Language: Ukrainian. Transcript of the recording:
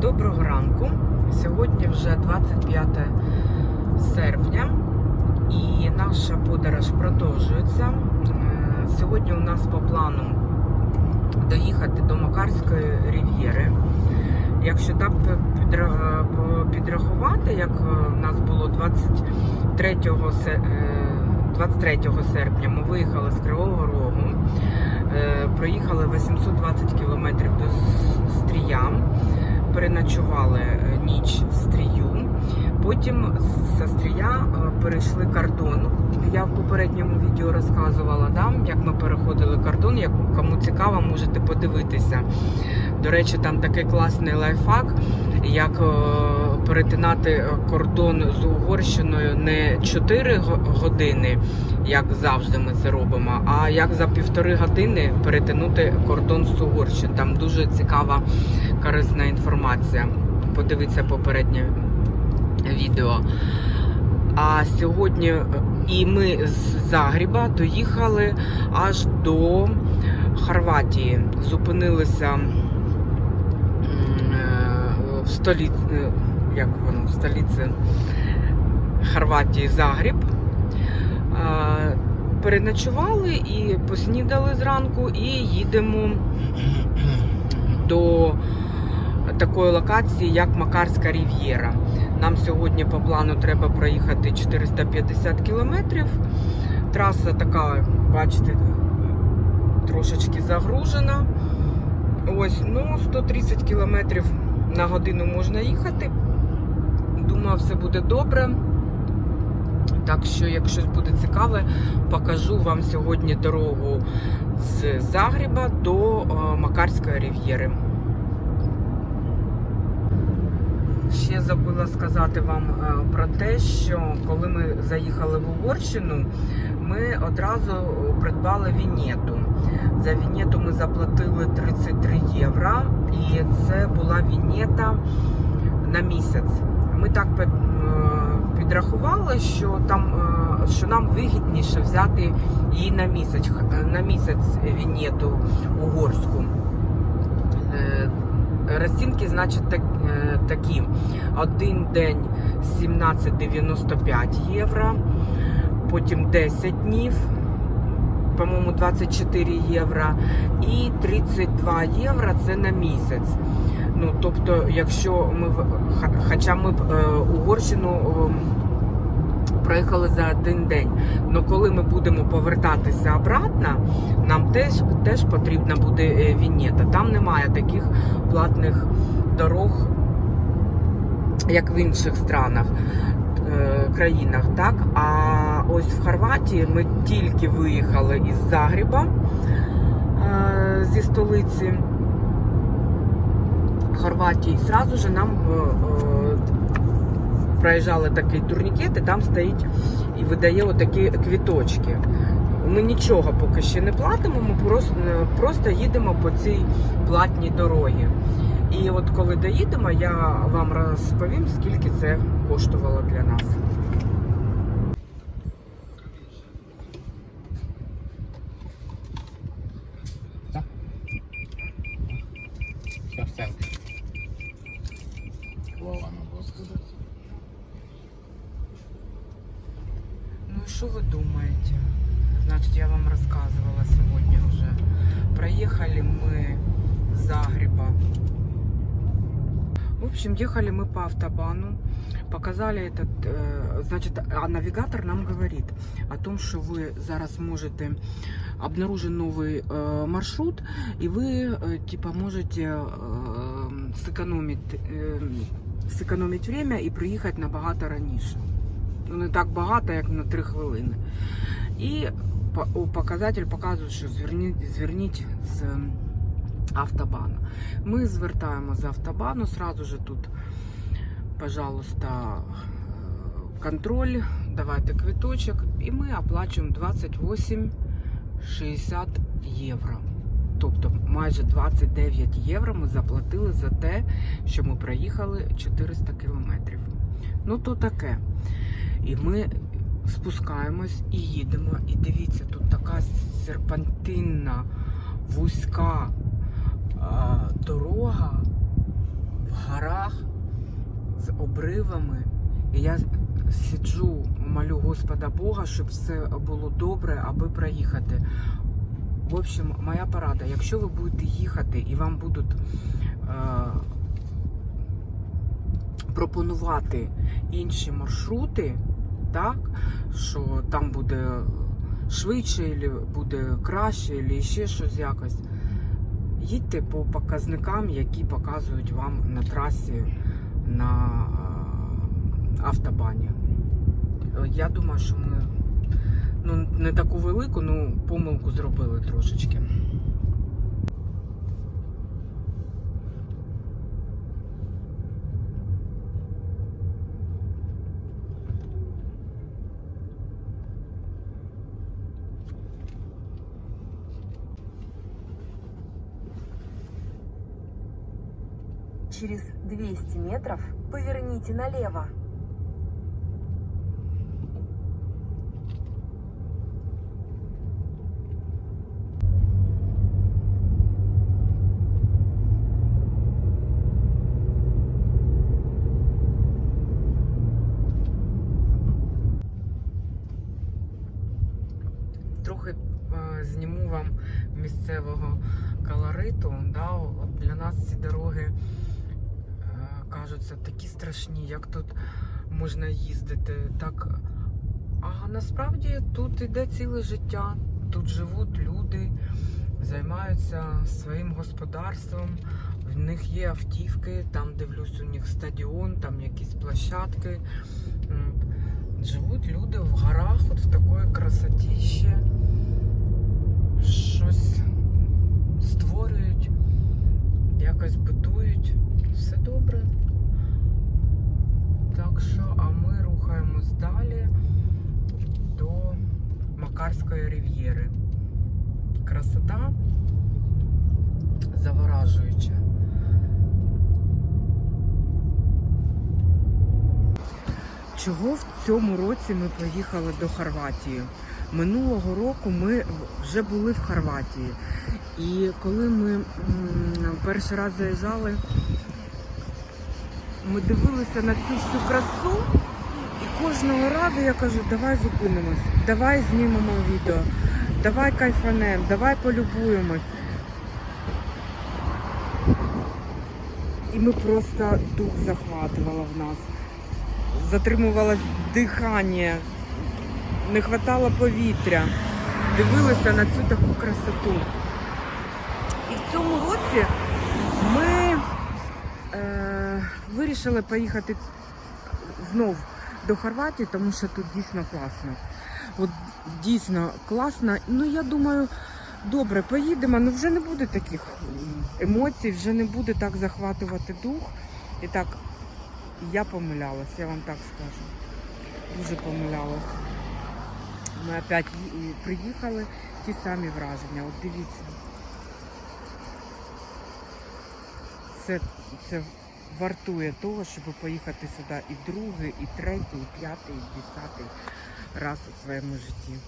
Доброго ранку. Сьогодні вже 25 серпня і наша подорож продовжується. Е, Сьогодні у нас по плану доїхати до Макарської рів'єри. Якщо так підрахувати, як е, у нас було 23, е, 23 серпня, ми виїхали з Кривого Рогу, е, проїхали 820 кілометрів до Стрія, переночували е, ніч в Стрію. Потім з- Стрія е, перейшли кордон. Я в попередньому відео розказувала, да, як ми переходили кордон. Як кому цікаво, можете подивитися. До речі, там такий класний лайфхак, як е, перетинати е, кордон з Угорщиною не 4 години, як завжди ми це робимо, а як за півтори години перетинути кордон з Угорщиною. Там дуже цікава корисна інформація. Подивіться попереднє відео. А сьогодні е, і ми з Загріба доїхали аж до Хорватії. Зупинилися е, в столиці, як воно, в столиці Хорватії Загріб. Переночували і поснідали зранку, і їдемо до такої локації, як Макарська Рів'єра. Нам сьогодні по плану треба проїхати 450 кілометрів. Траса така, бачите, трошечки загружена. Ось, ну, 130 кілометрів на годину можна їхати. Думаю, все буде добре. Так що, якщо буде цікаве, покажу вам сьогодні дорогу з Загріба до е, Макарської рів'єри. Ще забула сказати вам е, про те, що коли ми заїхали в Угорщину, ми одразу придбали вінєту. За вінєту ми заплатили 33 євро, і це була вінєта на місяць. Ми так е, підрахували, що там е, що нам вигідніше взяти її на місяць, х- на місяць вінєту угорську. Е, Розцінки, значить, так, е, такі. Один день 17,95 євро, потім 10 днів, по-моєму, 24 євро, і 32 євро це на місяць. Ну, тобто, якщо ми хоча ми б е, Угорщину ем, проїхали за один день. але коли ми будемо повертатися обратно, нам теж, теж потрібна буде е, вінєта. Там немає таких платних дорог, як в інших странах. Е, Країнах, так а ось в Хорватії ми тільки виїхали із Загріба е, зі столиці Хорватії. Зразу же нам е, проїжджали такий турнікет, і там стоїть і видає отакі квіточки. Ми нічого поки ще не платимо, ми просто, просто їдемо по цій платній дорогі. І от коли доїдемо, я вам розповім, скільки це коштувало для нас. Все, сценка. Вова, ну господи. Ну і що ви думаєте? Значить, я вам розказувала сьогодні вже. Проїхали ми з Загреба. В общем, ехали мы по автобану, показали этот, э, значит, а навигатор нам говорит о том, что вы зараз можете обнаружить новый э, маршрут, и вы, э, типа, можете э, сэкономить, э, сэкономить время і приїхати набагато раніше. Ну, не так багато, як на 3 хвилини. І по- о, показатель показує, що зверніть, зверніть з автобану. Ми звертаємо з автобану, сразу же тут, пожалуйста, е, контроль, давайте квиточок, і ми оплачуємо 28,60 євро. Тобто майже 29 євро ми заплатили за те, що ми проїхали 400 кілометрів. Ну то таке. І ми спускаємось і їдемо. І дивіться, тут така серпантинна, вузька дорога в горах з обривами. І я сиджу, молю Господа Бога, щоб все було добре, аби проїхати. В общем, моя порада, якщо ви будете їхати і вам будуть е, пропонувати інші маршрути, так, що там буде швидше, буде краще, або ще щось якось. Їдьте по показникам, які показують вам на трасі на е, автобані. Я думаю, що ми ну, не таку велику, ну помилку зробили трошечки. Через 200 метров поверните налево. Трохи е, зніму вам місцевого колориту. Да? От Для нас ці дороги е, Кажуться такі страшні, як тут можна їздити. Так, а насправді тут іде ціле життя. Тут живуть люди, займаються своїм господарством. В них є автівки, там дивлюсь, у них стадіон, там якісь площадки. Живуть люди в горах, от в такої красоті ще щось створюють, якось битують. Все добре. Так що, а ми рухаємось далі до Макарської рів'єри. Красота заворажуюча. Чого в цьому році ми поїхали до Хорватії? Минулого року ми вже були в Хорватії. І коли ми перший раз заїжджали, ми дивилися на цю всю красу, і кожного разу я кажу, давай зупинимось, давай знімемо відео, давай кайфанемо, давай полюбуємось. І ми просто дух захватувало в нас. Затримувалось дихання, не хватало повітря. Дивилися на цю таку красоту. І в цьому році ми е, вирішили поїхати знов до Хорватії, тому що тут дійсно класно. От дійсно класно. Ну я думаю, добре, поїдемо, але вже не буде таких емоцій, вже не буде так захватувати дух. І так, я помилялась, я вам так скажу. Дуже помилялась. Ми опять приїхали, ті самі враження. От дивіться. Це, це вартує того, щоб поїхати сюди і другий, і третій, і п'ятий, і десятий раз у своєму житті.